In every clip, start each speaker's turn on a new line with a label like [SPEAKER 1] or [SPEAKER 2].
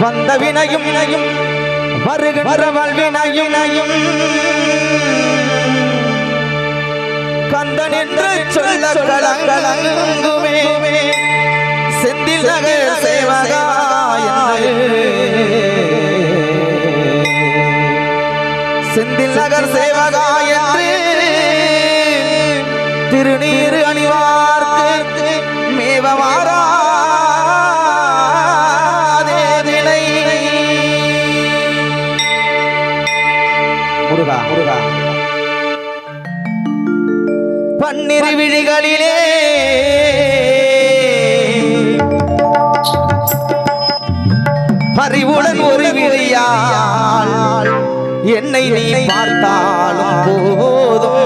[SPEAKER 1] வந்த வினையும் வினையும் வருகின்ற வல்வினையும் வினையும் கந்தன் என்று சொல்ல கலங்கலங்குமே செந்தில் நகர் சேவகாய செந்தில் நகர் சேவகாய திருநீரு முருகா முருகா. பன்னிரு விழிகளிலே. பறிவுடன் ஒரு விழியால் என்னை நீ பார்த்தாலும் போதும்.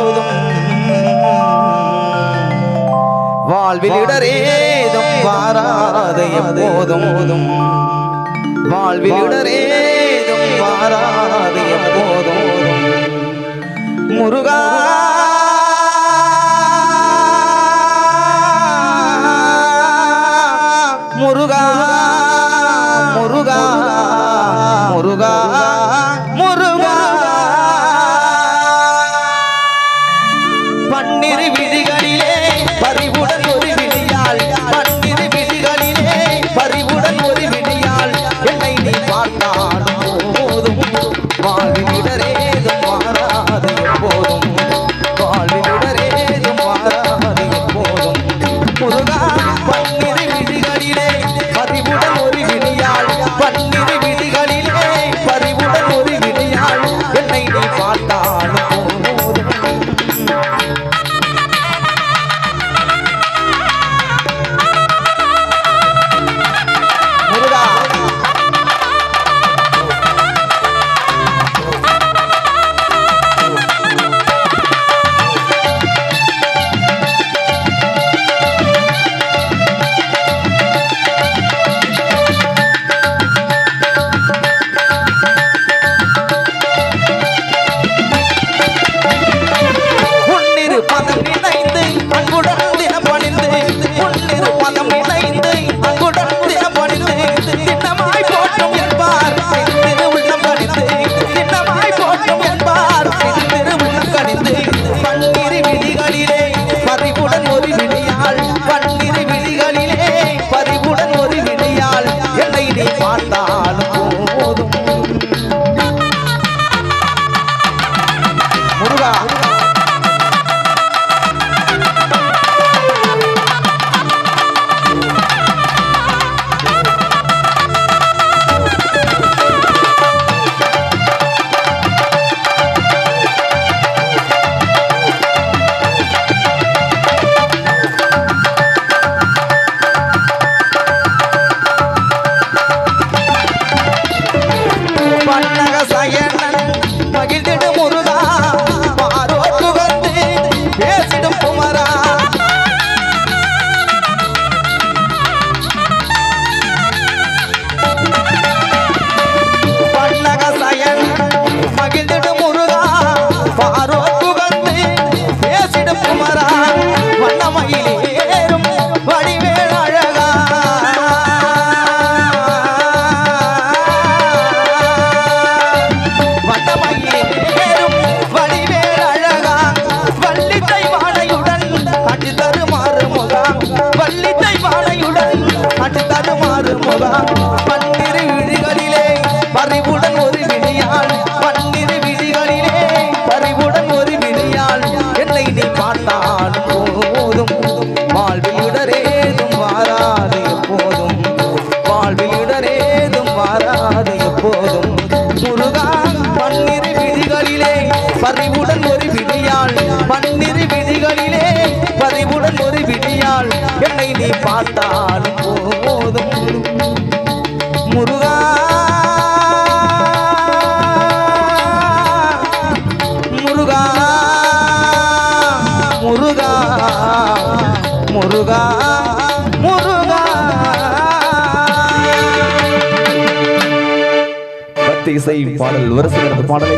[SPEAKER 1] வாழ்வில் இடரேதும் வாராத எப்போதும் வாழ்வில் இடரேதும் முருகா. முருகா. பன்னிரு விழிகளிலே பறிவுடன் ஒரு விழியால் பன்னிரு விழிகளிலே பறிவுடன் ஒரு விழியால் என்னை நீ பார்த்தால் போதும். வாழ்வில் இடரேதும் வாராது எப்போதும். வாழ்வில் இடரேதும் வாராது எப்போதும். முருகா பன்னிரு விழிகளிலே பறிவுடன் ஒரு விழியால் பன்னிரு விழிகளிலே பறிவுடன் ஒரு விழியால் என்னை நீ பார்த்தால் போதும். முருகா முருகா. பக்தி இசை பாடல் வரிசை பாடலை